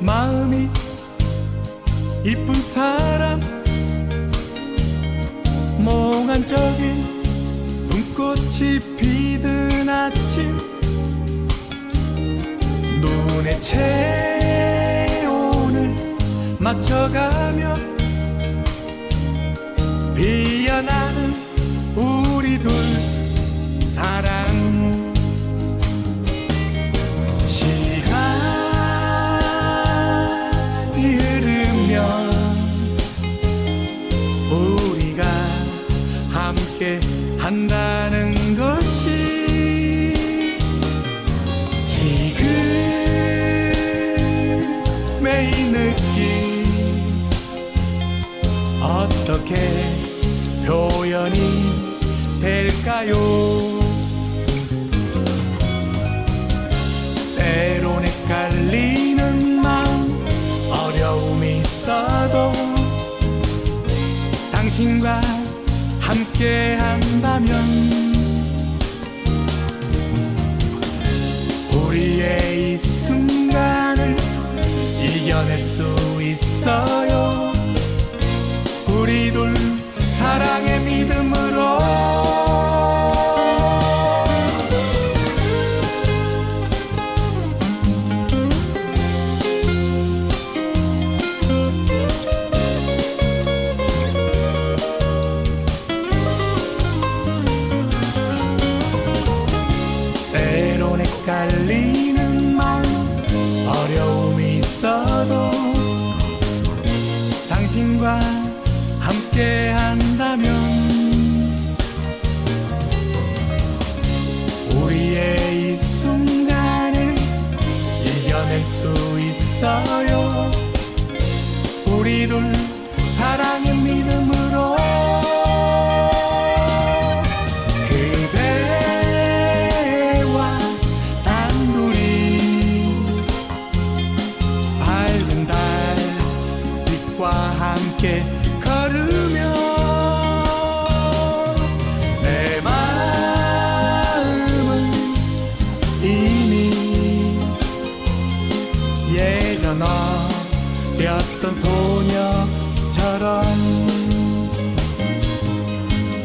마음이 이쁜 사람 몽환적인 눈꽃이 피든 아침 눈에 체온을 맞춰가며 피어나는 우리 둘 사랑. 시간이 흐르면 우리가 함께 한다는 것 이 느낌 어떻게 표현이 될까요? 때론 헷갈리는 마음 어려움이 있어도 당신과 함께 한다면 이겨낼 수 있어요. 우리 둘 사랑의 믿음으로. 때론 헷갈리는 마음 어려 함께 한 달빛과 함께 걸으며 내 마음은 이미 예전 어렸던 소녀처럼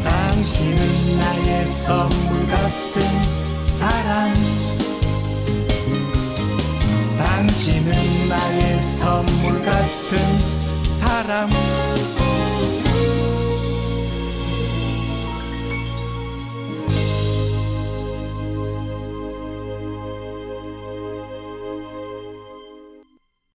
당신은 나의 선물 같은 사람 당신은 나의 선물 같은 사람.